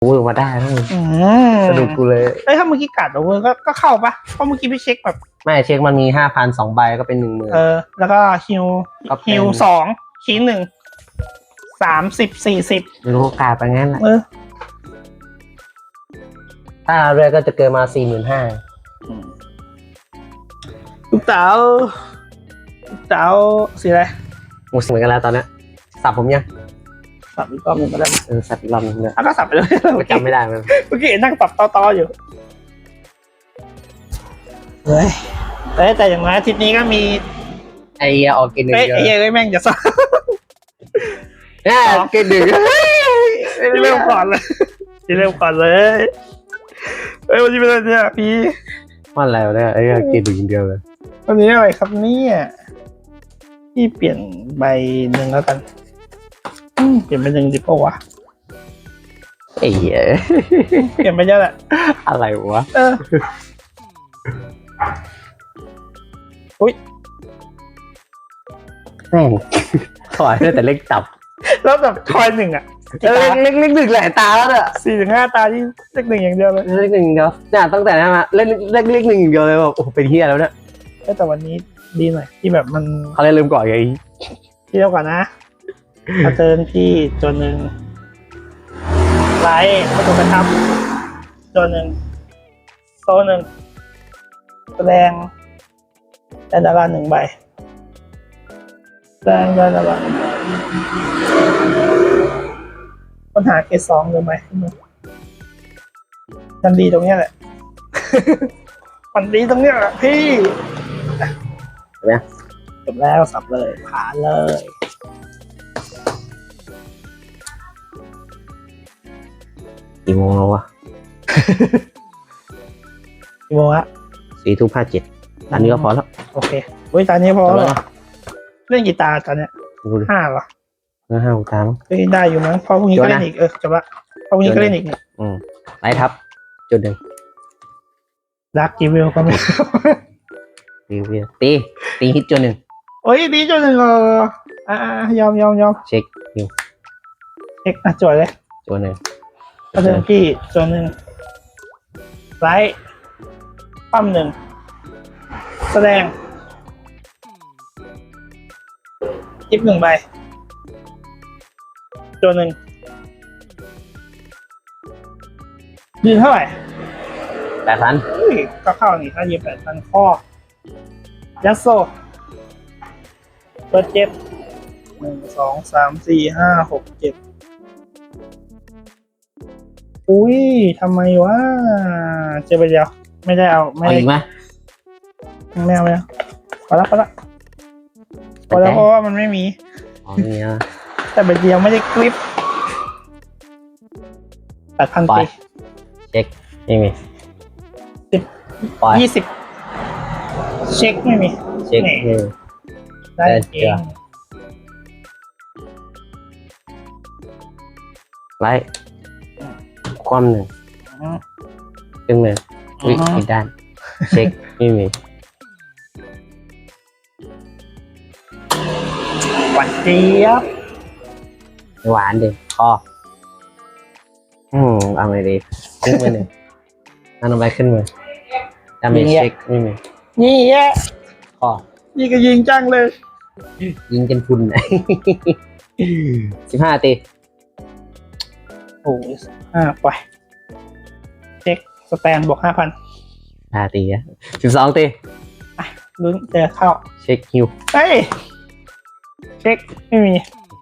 โอ้ยมาได้ทั้งอืมสนุกกูเลย เอ้ยถ้าเมื่อกี้กัดโอเวอร์ก็ก็เข้าปะเพราะเมื่อกี้พี่เช็คแบบ ไม่เช็คมันมีห้าพันสองใบก็เป็นหนึ่งหมื่น เออ แล้วก็ฮิวก็เป็น ฮิวสองคีหนึ่งสามสิบสี่สิบไม่รู้โอกาสไปงั้นแหละเออถ้าเรือก็จะเกินมาสี่หมื่นห้าลูกเต๋าลูกเต๋าสีอะไร หมดเหมือนกันแล้วตอนเนี้ยสับผมยัง สับอีกรอบหนึ่งก็ได้มั้ยเออสับอีกรอบนึงเลยอะก็สับไปเลยก็จำไม่ได้มันเมื่อกี้เห็นนั่งสับต่อๆอยู่เฮ้ยเอ้ยแต่อย่างน้อยอาทิตย์นี้ก็มีไอ้เหี้ยออกกินหนึ่งเอ้ยเดียวไอ้เหี้ยเอ้ยแม่งจะสับเนี่ยกินหนึ่งที่เริ่มก่อนเลยที่เริ่มก่อนเลยเอ้ยวันนี้เป็นอะไรเนี่ยพี่มันอะไรวะเนี่ยไอ้เหี้ยกินหนึ่งเดียวเลยวันนี้อะไรครับเนี่ยพี่เปลี่ยนใบหนึ่งแล้วกันอืม เปลี่ยนไปหนึ่งดีป่าวะไอ้เหี้ยเปลี่ยนไปเยอะแหละอะไรวะเอออุ้ยแม่งถอยได้แต่เล็กจับแล้วแบบทอยหนึ่งอะเออเล็กเล็กหนึ่งหลายตาแล้วเนี่ยสี่ถึงห้าตาที่เลขหนึ่งอย่างเดียวเลยเล็กหนึ่งเดียวเนี่ยตั้งแต่นั้นมาเล่นเล็กเล็กหนึ่งอย่างเดียวเลยแบบโอ้โหเป็นเฮียแล้วเนี่ยเอ้ยแต่วันนี้ดีหน่อยที่แบบมันเขาเลยลืมก่อนไงที่เดียวก่อนนะ มาเติมที่ตัวหนึ่งไลท์ประตูกระทับตัวหนึ่งโซนหนึ่งแสดงแต่ดาราหนึ่งใบแสดงได้ดาราหนึ่งใบปัญหาเกรดสองเลยไหมมันดีตรงเนี้ยแหละ มันดีตรงเนี้ยแหละพี่เห็นไหมจบแล้วสับเลยผ่านเลย กี่โมงแล้ววะ กี่โมงละสี่ทุ่มห้าเจ็ดอันนี้ก็พอแล้ว โอเคเฮ้ยตอนนี้พอจบแล้แล้ววเหรอนะเล่นกีตาร์ตอนเนี้ยดูดิห้าเหรอเนื้อห้าอุตามงเฮ้ยได้อยู่มั้งเพอพรุ่งนี้จบก็นะเล่นอีก เออจบละเพอพรุ่งนี้ก็เล่นอีกเนี่ยอืมไล่ทับ จุดหนึ่งดักกีวิลก็ไม่รีวิวตีตีฮิตจุดหนึ่งโอ้ยดีจนหนึ่งเอออ่ายอมยอมยอมเช็คฮิวเช็คอะจวดเลยจุดหนึ่ง ก็เดิมที่จนหนึ่งไลท์ปั้มหนึ่ง แสดงจิบหนึ่งใบจนหนึ่งยืนเท่าไหร่แปดพันอุ้ยก็เข้านี่ถ้ายืมแปดพันข้อยัสโซเปิดเจ็ดหนึ่งสองสามสี่ห้าหกเจ็ด อุ้ยทำไมวะเจอไปเดียว ไม่ได้เอา ไม่เอาได้อีกไหมไม่เอาไม่เอาพอละพอละพอแล้วเพราะว่ามันไม่มี อ๋อนี่นะแต่ใบเดียวไม่ได้คลิปแปดพันปล่ปีอยเช็คไม่มีสิบปล่อยยี่สิบเช็คไม่มี เช็คแหม่ไม่มีได้ได้เอเจองไล่ ความหนึ่งอืมครึ่งหนึ่งอุ้ยอืมผิดด้าน เช็คไม่มีหวานเจี๊ยบหวานดิคออืมเอาไงดีขึ้นมือหนึ่งนั่นเอาไปขึ้นมือดาเมจเช็คไม่มีนี่แย่คอนี่ก็ยิงจังเลย ยิงจนพุนสิบห้าตี โอ้ยอ่าปล่อยเช็คสแตนบวกห้าพันห้าตีอะสิบสองตีลุ้นเจอเข้า เช็คฮิวเฮ้ย เช็ค ไม่มี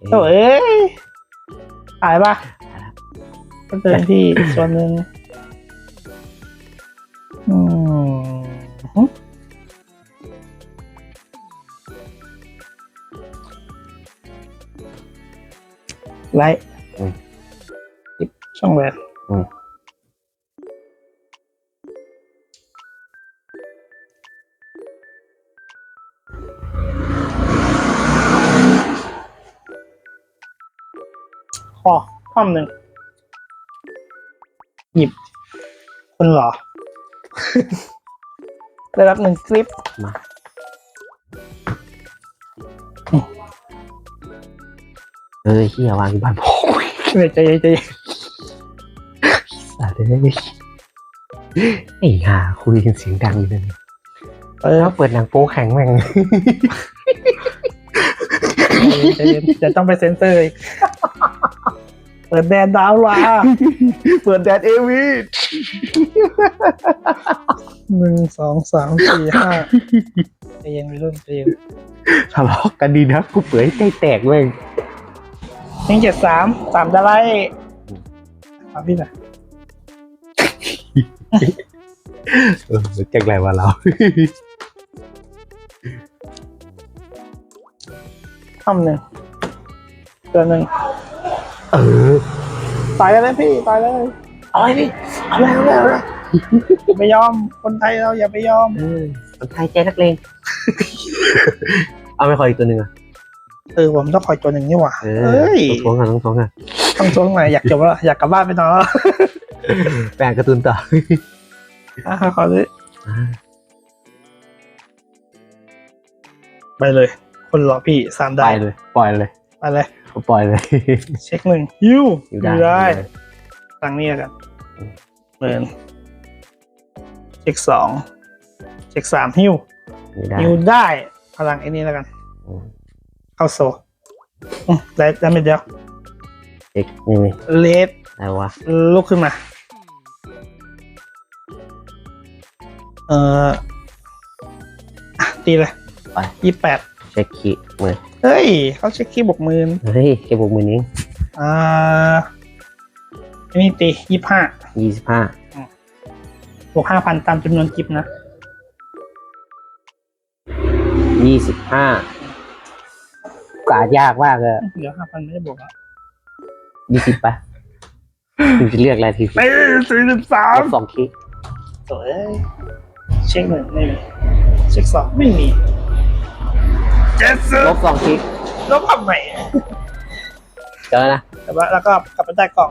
โถ่เอ้ยหายปะก็เดินที่ส่วนหนึ่งอืมไลท์ ช่องแหวนข้อข้อมหนึ่ง หยิบคนหล่อได้รับหนึ่งคลิปมาเออเฮียวางอยู่บ้านผมเฮ้ยใจเย็นใจเย็นสัตว์ เลยไอ้ห่าคุยกันเสียงดังอยู่เลยเออแล้วเปิดหนังโป๊แข็งแม่งใจเย็นจะต้องไปเซ็นเซอร์อีกเปิดแดนดาวลาเปิดแดดเอวีหนึ่งสองสามสี่ห้าใจเย็นไปรุ่นใจเย็นทะเลาะกันดีนะกูเปิดให้ใจแตกเว้ยหนึ่งเจ็ดสามสามดาไลครับพี่นะ เออจ็คไรวะเราคำหนึ่งตัวหนึ่งเออตายกันเลยพี่ตายเลยเอาไอ้พี่เอาเลยเอาเลยเอาเลยอย่าไปยอมคนไทยเราอย่าไปยอมเออคนไทยใจนักเลง เอาไม่คอยอีกตัวหนึ่งอะเออผมต้องคอยตัวหนึ่งนี่หว่าเอเอ้ยต้องท้วงกันต้องท้วงกันต้องช่วงหนอยากจบแล้วอยากกลับบ้านไปนอน แล้วแปลงการ์ตูนต่ออะขอเลยอ่าไปเลย คนรอพี่สามไปได้เลย ปล่อยเลยไปเลย ปล่อยเลย เช็คหนึ่งยูอยู่ยูได้ได้ตั้งนี่แล้วกันเปิดเช็คสองเช็คสามฮิวอยู่ได้ฮิวได้พลังไอ้นี่แล้วกันอืมเข้าโซอืมได้ได้ไม่เดียวเด็กนี่นี่เลสอะไรวะลุกขึ้นมา เอ่ออะตีเลยไป ยี่แปดเช็คคีย์มือเฮ้ย เขาเช็คคีย์บวกหมื่นเฮ้ยแค่บวกมือนี้อ่าอันนี้ตียี่ห้ายี่สิบห้าบวกห้าพันตามจำนวนกิฟนะ ยี่สิบห้ากาดยากมากเลยเหลือห้าพันไม่ได้บวกแล้วยี่สิบปะถึงจะเลือกอะไรทีไปสี่สิบสาลมบสองคีย์ สวย เช็คหนึ่งไม่มีเช็คสองไม่มีเจ็ดสิลบบสองคีย์ลบทำไมเจอนะแต่ว่าแล้วก็กลับไปได้กล่อง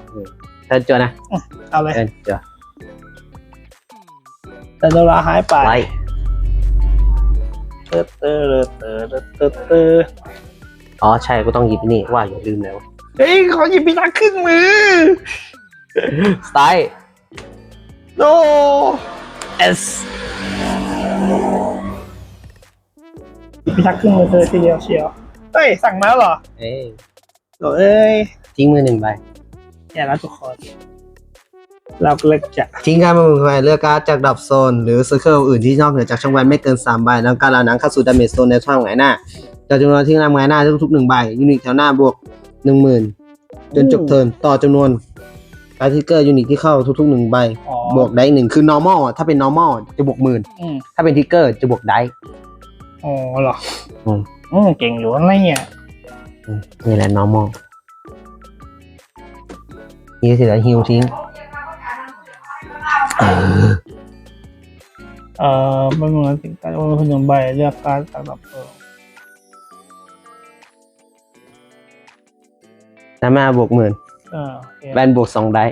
เธอเจอนะเอาเลยเออเจอแต่ดาราหายไปไลเตอเตอเตอเตอเตอเตออ๋อใช่ก็ต้องหยิบนี่ว่าอย่าลืมแล้วเฮ้ยขอหยิบพิทักษ์ขึ้นมือสไตล์โน เอสพิทักษ์ขึ้นมือเธอทีเดียวเชียวเฮ้ย สั่งมาแล้วเหรอเอ้ยโหเอ้ยทิ้งมือหนึ่งใบอย่าละทุกคนเราก็เลยจะทิ้งการมามือไปเลือกการ์ดจากดับโซน หรือเซอร์เคิลอื่นที่นอกเหนือจากช่องวันไม่เกิน3ใบแล้วการเหล่านั้นเข้าสู่ดาเมจโซนในช่องไหนหน้าจากจำนวนที่นำไงหน้าทุกๆหนึ่งใบยูนิตแถวหน้าบวก10,000จนจบเทิร์นต่อจำนวน การทิกเกอร์ยูนิตที่เข้าทุกๆหนึ่งใบ อ๋อบวกได้หนึ่งคือ normal อะถ้าเป็น normal จะบวกหมื่นอืมถ้าเป็นทิกเกอร์จะบวกได้ อ๋อเหรออืม อืมเก่งอยู่อะไรเนี่ยอืมนี่แหละ normal นี่ก็คือฮิวทิ้งเอ่อไม่เหมือนสิ่งการโอนคนหนึ่งใบเลือกการดจากดับเออน้ำมาบวกหมื่นเออโอเคแบนบวกสองได้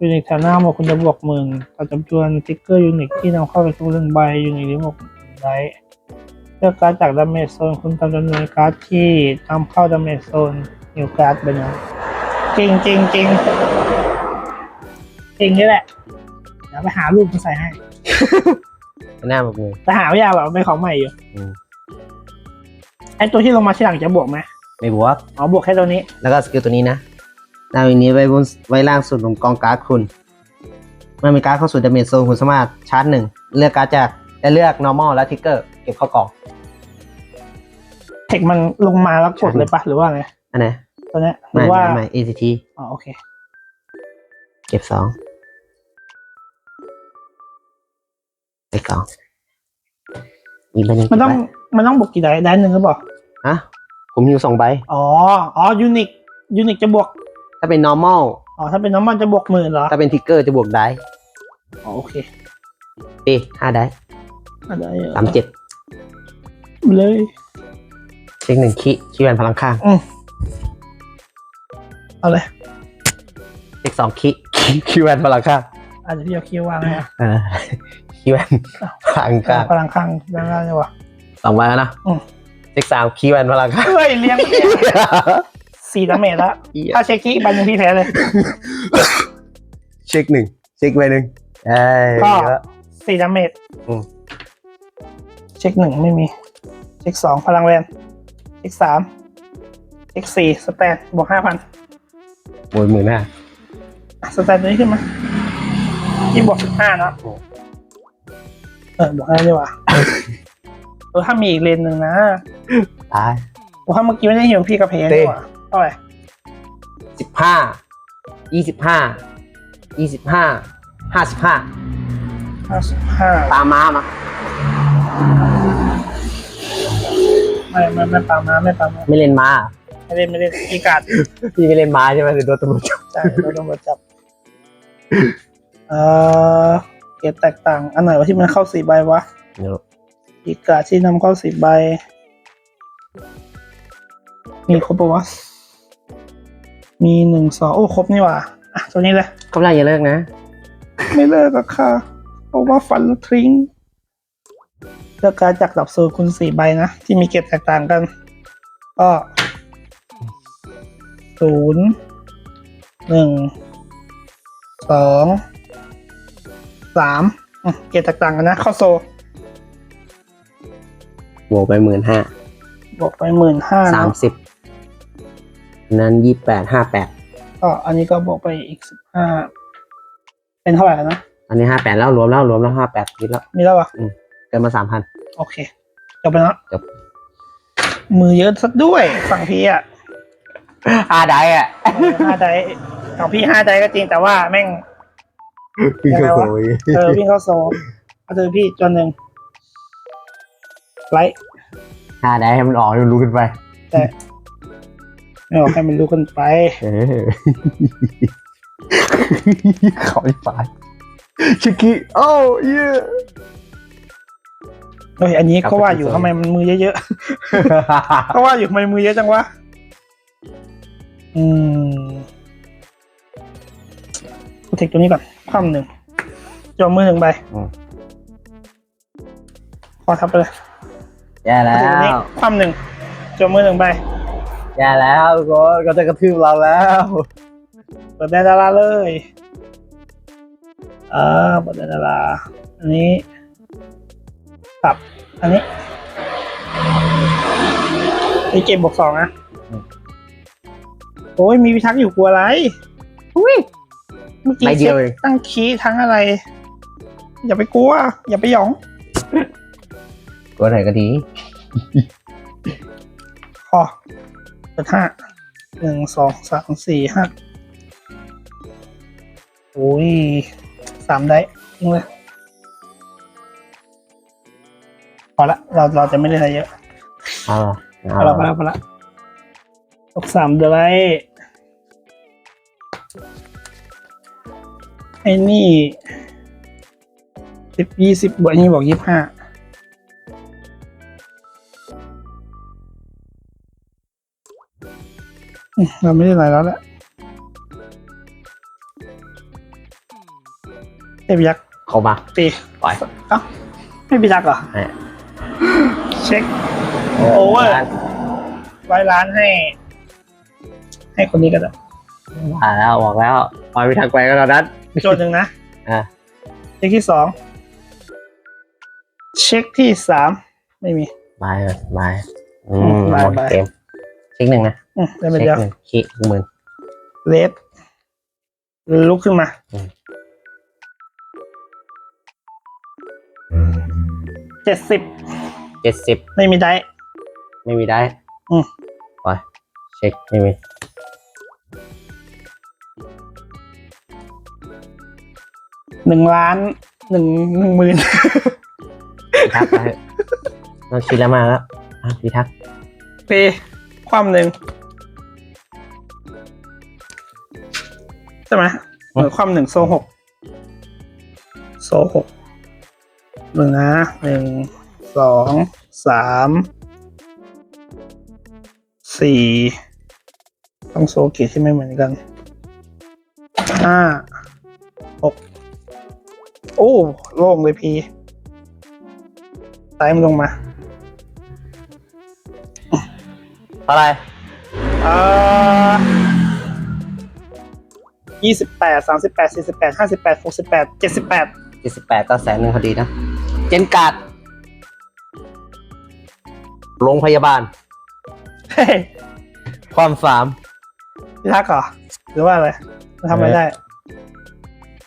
ยูนิตแถวหน้าบอกคุณจะบวกหมื่นต่อจำนวนติ๊กเกอร์ยูนิตที่นำเข้าไปทุกหนึ่งใบยูนิตนี้บวกหนึ่งใบเลือกการดจากดาเมจโซนคุณตามจำนวนการ์ดที่นำเข้าดาเมจโซนนิวการ์ดไปนะเก่งเก่งเก่งเก่งนี่แหละเดี๋ยวไปหารูปมาใส่ให้ หน้าบวกหมื่นแต่หาไม่ยากหรอกเป็นของใหม่อยู่อืมไอตัวที่ลงมาทีหลังจะบวกไหมไม่บวก อ๋อบวกแค่ตัวนี้ แล้วก็สกิลตัวนี้นะ ดาวนี้ไว้บนไว้ล่างสุดของกองการ์ดคุณ เมื่อมีการ์ดเข้าสู่ดาเมจโซนคุณสามารถชาร์จหนึ่งเลือกการ์ดจากจะเลือก normal และทิกเกอร์เก็บเข้ากล่อง เทคมันลงมาแล้วกดเลยปะหรือว่าไงอันไหนตัวเนี้ยหไม่รือว่าไม่ไม่ ACT อ๋อโอเค เก็บสองไปกล่องอีกใบหนึ่งมันต้องมันต้องบวกกี่ได้ได้หนึ่งหรือเปล่า ฮะผมอยู่สองใบ อ๋อ อ๋อยูนิคยูนิคจะบวก ถ้าเป็น normal อ๋อถ้าเป็นน้ำมันจะบวกหมื่นเหรอถ้าเป็นทิกเกอร์จะบวกได้อ๋อโอเคเอ้ห้าได้อะไรสามเจ็ดเลย เช็คหนึ่งคิคิแวนพลังข้างเอาเลยเช็คสองคิคิแวนพลังข้างอาจจะพี่เอาคิววางนะเออคิแวนพลังข้างพลังข้างด้านล่างเลยวะสองใบแล้วนะอืม เช็คสามคิแวนพลังข้าง เฮ้ยเลี้ยงไม่ได้ สี่ดาเมจแล้วถ้าเช็คคีอีกใบหนึ่งพี่แพ้เลยช็คหนึ่งเช็คไปหนึ่งเอ้ยก็ เยอะ สี่ดาเมจอืม เช็คหนึ่งไม่มี เช็คสองพลังแวนเช็คสามเช็คสี่สแตนบวกห้าพันบนหมื่นห้าสแตนตัวนี้ขึ้นมาที่บวกสิบห้าเนาะเออบวกห้าดีกว่า เออถ้ามีอีกเลนหนึ่งนะตายบวกห้าเมื่อกี้ไม่ได้หิวพี่กระเพงดีกว่าเท่าไหร่สิบห้ายี่สิบห้ายี่สิบห้าห้าสิบห้าห้าสิบห้าตามมามาไม่ไม่ไม่ปามาไม่ปามาไม่เล่นมาไม่เล่นไม่เล่นอีกาดพี่ไม่เล่นมาใช่ไหมหรือโดนตำรวจจับใช่เราต้องมาจับเอ่อเกรดแตกต่าง อันไหนวะที่มันเข้าสี่ใบวะเดี๋ยวอีกาที่นำเข้าสี่ใบมีครบปะวะ มีหนึ่งสองโอ้ครบนี่หว่าอะตัวนี้เลยกำไรอย่าเลิกนะ ไม่เลิกอะค่ะเพราะว่าฟันแล้วทริ้งเลือกการดจากดับโซนคุณสี่ใบนะ ที่มีเกรดแตกต่างกัน ก็ศูนย์หนึ่งสองสามอืมเกรดแตกต่างกันนะเข้าโซบวกไปหมื่นห้าบวกไปหมื่นห้าสามสิบ นั้นยี่แปดห้าแปดก็อันนี้ก็บวกไปอีกสิบห้าเป็นเท่าไหร่แล้วนะ อันนี้ห้าแปดแล้วรวมแล้วรวมแล้วห้าแปดคิดแล้ว มีแล้ววะเกินมาสามพันโอเคจบไปแล้วจบมือเยอะสักด้วยฝั่งพี่อะอาได้อะเออห้าไดส์ของพี่ห้าไดส์ก็จริงแต่ว่าแม่งพี่ยังไงวะโอ้ยเออวิ่งเข้าโซเอาเจอพี่จนหนึ่งไลท์อาได้ให้มันออกให้มันรู้กันไปแต่ ไม่ออกให้มันรู้กันไป เออเขาไอ้ฝ่ายชิคกี้โอ้เย่เฮ้ยอันนี้กลับเขาว่าไปที่อยู่โซนทำไมมันมือเยอะๆเขาว่าอยู่ทำไมมือเยอะจังวะ อืมกูเทคตัวนี้ก่อนคว่ำหนึ่งจอมือหนึ่งใบอืม พอทับไปเลยแย่แล้เอาตัวนี้วคว่ำหนึ่งจอมือหนึ่งใบ แย่แล้วทุกคนก็จะกระทืบเราแล้วเปิดแดนดาราเลยอ่าเปิดแดนดาราอันนี้ตับอันนี้นี่เกมบวกสองนะโอ้ยมีพิทักษ์อยู่กลัวอะไรอุ้ยเมื่อกี้ใบเดีเช็ยวคเองตั้งคีย์ทั้งอะไร อย่าไปกลัว อย่าไปหยองตัวไหนก็ดีพอเปิด ห้าหนึ่งสองสามสี่ห้าโอ้ยสามได้ทิ้งเลยพอละเราเราจะไม่ได้อะไรเยอะเอาเหรอพอละพอละพอละตกสามเดือนไรไอ้นี่สิบยี่สิบบวกอันนี้บอกยี่สิบห้า เราไม่ได้อะไรแล้วแหละเทพยักษ์เข้ามาตีปล่อยเอ้าไม่พิทักษ์เหรอ ให้เช็ค โอเวอร์ ร้อยล้านให้ ให้คนนี้ก็ได้มาแล้วบอกแล้วปล่อยไปทางไปก็แล้วนั้น โจทย์หนึ่งนะอะ เช็คที่สองเช็คที่สามไม่มีบายเลยบายอืมบายหมดบายเกม เช็คหนึ่งนะอืมได้ไปเช็คเดียวหนึ่งขี้หมื่นเลสลุกขึ้นมาอืมเจ็ดสิบเจ็ดสิบไม่มีได้ ไม่มีได้อืมปล่อยเช็คไม่มีหนึ่งล้านหนึ่งหนึ่งหมื่น พิทักษ์ไปเถอะเราคิดแล้วมาแล้วอะพิทักษ์เป ความหนึ่งใช่ไหมเหมือนความหนึ่งโซหกโซหกหนึ่งนะหนึ่งสองสามสี่ต้องโซเกตที่ไม่เหมือนกันห้าหกโอ้ โล่งเลยพีไต่มันลงมา เท่าไหรเอ่อยี่สิบแปดสามสิบแปดสี่สิบแปดห้าสิบแปดหกสิบแปดเจ็ดสิบแปดเจ็ดสิบแปดก็แสนหนึ่งพอดีนะ เจนการ์ดโรงพยาบาล เฮ้ยความสามพิทักษ์เหรอหรือว่าอะไรมันทำอะไรได้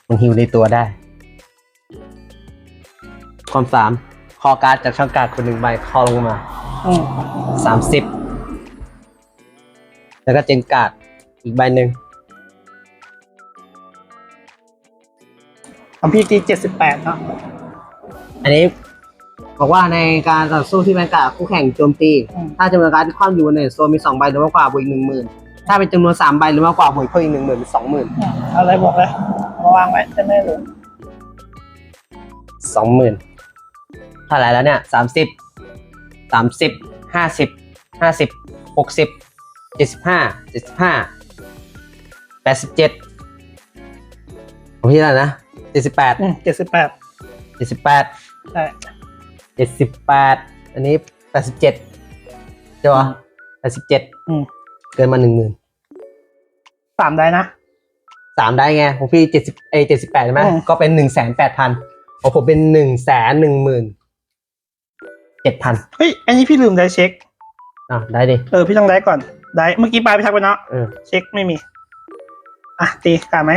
มันฮิวในตัวได้ ความสามคอการ์ดจากช่องการ์ดคนหนึ่งใบคอลงมาอืมสามสิบ แล้วก็เจนการ์ดอีกใบหนึ่งของพี่ตีเจ็ดสิบแปดเนาะอันนี้บอกว่าในการต่อสู้ที่แบงก์กับคู่แข่งโจมตีอืมถ้าจำนวนการ์ดที่คว่ำอยู่บนเนตโซนมีสองใบหรือมากกว่าบวกอีกหนึ่งหมื่นถ้าเป็นจำนวนสามใบหรือมากกว่าบวกเพิ่มอีกหนึ่งหมื่นเป็นสองหมื่นอืมเอาอะไรบอกเลยมาวางไว้จะไม่รู้สองหมื่นเท่าไหร่แล้วเนี่ยสามสิบสามสิบห้าสิบห้าสิบหกสิบ เจ็ดสิบห้าเจ็ดสิบห้าแปดสิบเจ็ดผมพี่อะไรนะเจ็ดสิบแปดอืมเจ็ดสิบแปดเจ็ดสิบแปดใช่เจ็ดสิบแปดอันนี้แปดสิบเจ็ดใช่ปะแปดสิบเจ็ดอืมเกินมาหนึ่งหมื่นสามได้นะสามได้ไงของพี่เจ็ดสิบเอเจ็ดสิบแปดใช่ไหมอืมก็เป็นหนึ่งแสนแปดพันของผมเป็นหนึ่งแสนหนึ่งหมื่นเจ็ดพันเฮ้ย อันนี้พี่ลืมได้เช็คอะได้ดิ เออ พี่ต้องได้ก่อน ได้เมื่อกี้ปลายพิทักษ์ไปเนาะเออเช็คไม่มี อะตีกาดไหม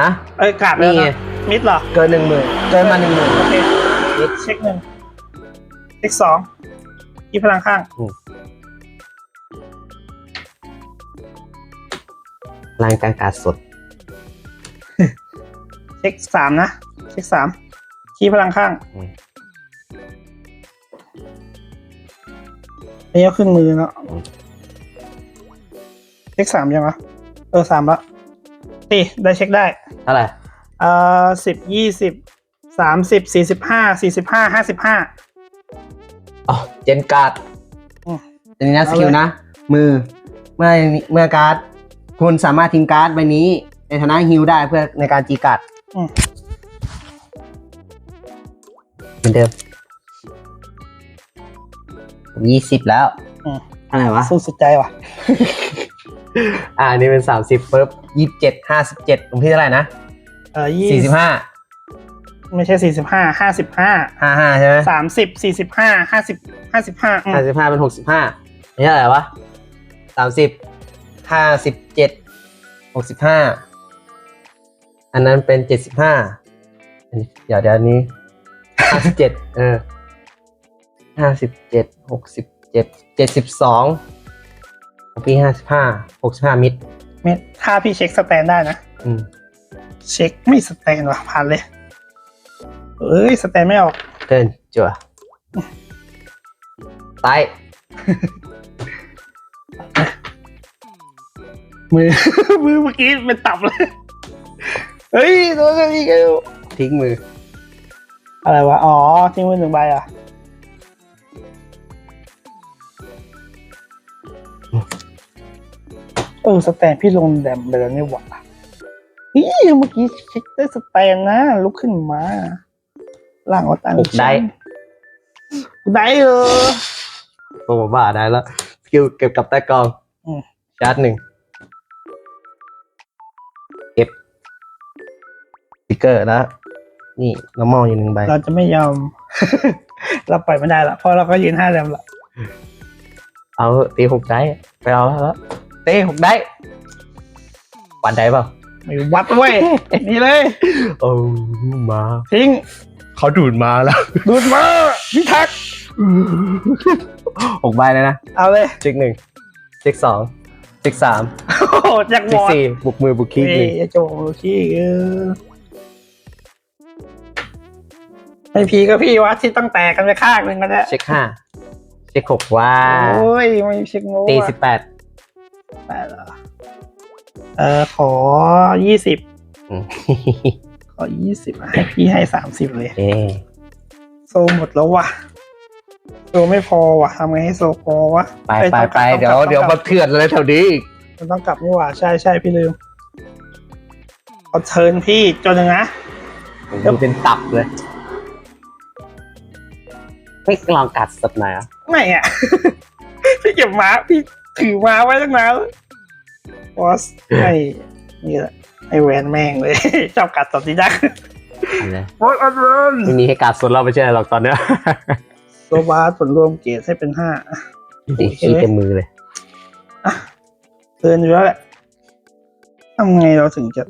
ฮะ เอ้ยกาดไปแล้วนี่ไง เนาะมิดเหรอเกินหนึ่งหมื่นเกินมาหนึ่งหมื่น โอเคเช็คหนึ่งเช็คสองที่พลังข้างรายการการสดเช็คสามนะเช็คสามคีย์พลังข้างอืมนี่ก็ขึ้นมือเนาะ เช็คสามยังวะเออสามละตีได้เช็คได้เท่าไหร่เอ่อสิบยี่สิบสามสิบสี่สิบห้าสี่สิบห้าห้าสิบห้า อ๋อเจนการ์ดอันนี้นะสเอาเลยกิลนะ มือ เมื่อเมื่อการ์ดคุณสามารถทิ้งการ์ดใบนี้ ในฐานะฮิลได้เพื่อในการจีการ์ดอืมเหมือนเดิมยี่สิบแล้วอืม อะไรวะสู้สุดใจว่ะ อ่าอันนี้เป็นสามสิบปุ๊บยี่สิบเจ็ดห้าสิบเจ็ดตรงที่เท่าไหร่นะเออยี่สี่สิบห้าไม่ใช่สี่สิบห้าห้าสิบห้าห้าห้าใช่ไหมสามสิบสี่สิบห้าห้าสิบห้าสิบห้าห้าสิบห้าเป็นหกสิบห้านี่เท่าไหร่วะสามสิบห้าสิบเจ็ดหกสิบห้าอันนั้นเป็นเจ็ดสิบห้าเดี๋ยวเดี๋ยวอันนี้ห้าสิบเจ็ดเออห้าสิบเจ็ดหกสิบเจ็ดเจ็ดสิบสองของ พี่ห้าสิบห้าหกสิบห้ามิดเม็ดถ้าพี่เช็คสแตนได้นะ อืมเช็คไม่สแตนว่ะผ่านเลย เอ้ยสแตนไม่ออกเดินจั่วซ้ายมือ มือเมื่อกี้เป็นตับเลย เฮ้ยโดนกันอีกแล้วทิ้งมือ อะไรวะ อ๋อ ทิ้งมือหนึ่งใบอะ เออสแตนพี่ลงแดมไปแล้วนี่หว่านี่เมื่อกี้เช็คได้สแตนนะ ลุกขึ้นมาล่างวัตันหกได้ได้เออผมว่าได้แล้วสกิลเก็บกับใต้กองอืมชาร์จหนึ่งเก็บสติกเกอร์แล้วนี่น้ำมองอยู่หนึ่งใบ เราจะไม่ยอม เราปล่อยไม่ได้ละเพราะเราก็ยืนห้าแรมละ เอาเถอะตีหกได้ไปเอาแล้ว ตีหกได้ปันได้เปล่าไม่วัดเว้ยนี่เลย โอ้มาทิ้งเขาดูดมาแล้ว ดูดมาพิทักษ์หกใบเลยนะ เอาเลยเช็คหนึ่งเช็คสองเช็คสามโอ้โหจากเช็บคอดสี่บุกมือบุกคีเฮ้หนึ่งยจะบอกลูกี้เออไอพีก็พี่วะที่ต้องแตกกันไปข้างหนึ่งกันแล้วเช็คห้าเช็คหกว่าโอ้ยไม่เช็คโง่ตีอะสิบแปด แปดเหรอเออขอยี่สิบอืม ขอยี่สิบให้พี่ให้สามสิบเลย เอ๊ะโซหมดแล้ววะโซไม่พอวะทำไงให้โซพอวะไปอ้ไปต้องกไปลับเดี๋ยวต้องกลับเดี๋ยวต้องกมาลับเถื่อนอะไรแถวนี้อีกมันต้องกลับนี่หว่าใช่ใช่พี่ลืมเอาเชิญพี่จนหนึ่งนะดูเป็นตับเลยไม่ลองกัดสักหน่อยเหรอะไม่อะพี่เก็บม้าพี่ ถือม้าไว้ตั้งนานแล้วบอสไอ้นี่แหละไอแวนแม่งเลย ชอบกัดสดดีจักอะไรโอ้ยอันเรนไม่มีให้การสนเราไม่ใช่หรอกตอนเนี้ยโซบาสผลรวมเกรดให้เป็นห้าดิขี้เต็มมือเลยเตือนอยู่แล้วแหละทำไงเราถึงจะ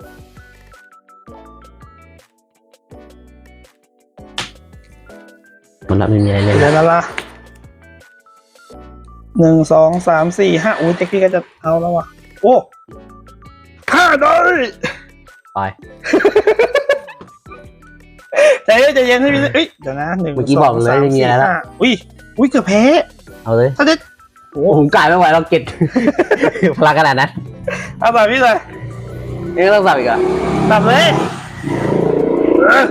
มันละไม่มีอะไรเลยเดี๋ยวนะละ หนึ่งสองสามสี่ห้าอุ้ยเจ๊กี้ก็จะเอาแล้วว่ะ โอ้ห้าได้ไป ใจเย็นใจเย็นให้พี่เอ้ยเดี๋ยวนะหนึ่งเมื่อกี้บอกเลยสงสาไม่มีอะไรแล้วสี่ห้าอุ้ยอุ้ยเกือบแพ้เอาเลย ถ้าได้โอ้ผมกลายไม่ไหวเราเก็ต พลังขนาดนั้นเอาแบบพี่เลยนี่ต้องสับอีกเหรอะแบบเลยเออ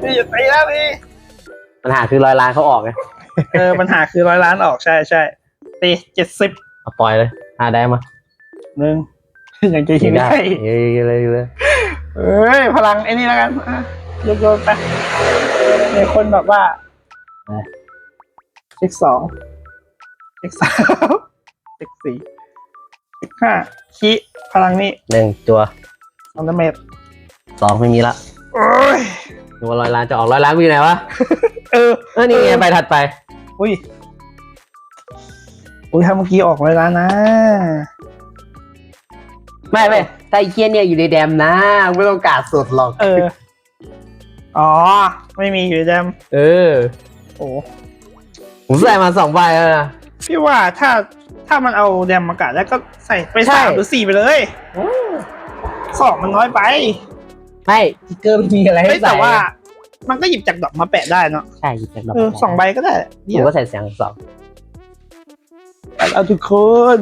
พี่อย่าตีแล้วพี่ ปัญหาคือร้อยล้านเขาออกไงเออปัญหาคือร้อยล้านออกใช่ใช่ ตีเจ็ดสิบเอาปล่อยเลยหาได้มาหนึ่งยังจะยิยิงงได้ได้เอ้ยเลยเลยเอ้ยพลังไอ้นี่แล้วกันอะโยนโยนไปมีคนแบบว่าเช็คสองเช็คสามเช็คสี่เช็คห้าขี้พลังนี่หนึ่งตัวสองดาเมจสองไม่มีละโอ้ยนึกว่าร้อยล้านจะออกร้อยล้านมีไหนวะเออเออนี่ไงไปถัดไป อุ้ย อุ้ยถ้าเมื่อกี้ออกไว้แล้วนะ ไม่ไม่แต่ไอ้เคียเนี่ยอยู่ในแดมนะไม่ต้องการสดหรอกเออ อ๋อ ไม่มีอยู่ในแดมเออ โอ้ผมใส่มาสองใบแล้วนะ พี่ว่าถ้าถ้ามันเอาแดมมากาแล้วก็ใส่ไปใช่ สามหรือสี่ไปเลยสองมันน้อยไปไม่ทิกเกอร์ไม่มีอะไรให้เฮ้ยใส่แต่ว่า มันก็หยิบจากดอกมาแปะได้เนาะใช่หยิบจากดอกเออสองใบก็ได้ผมก็ใส่เสียงสอง เอาทุกคน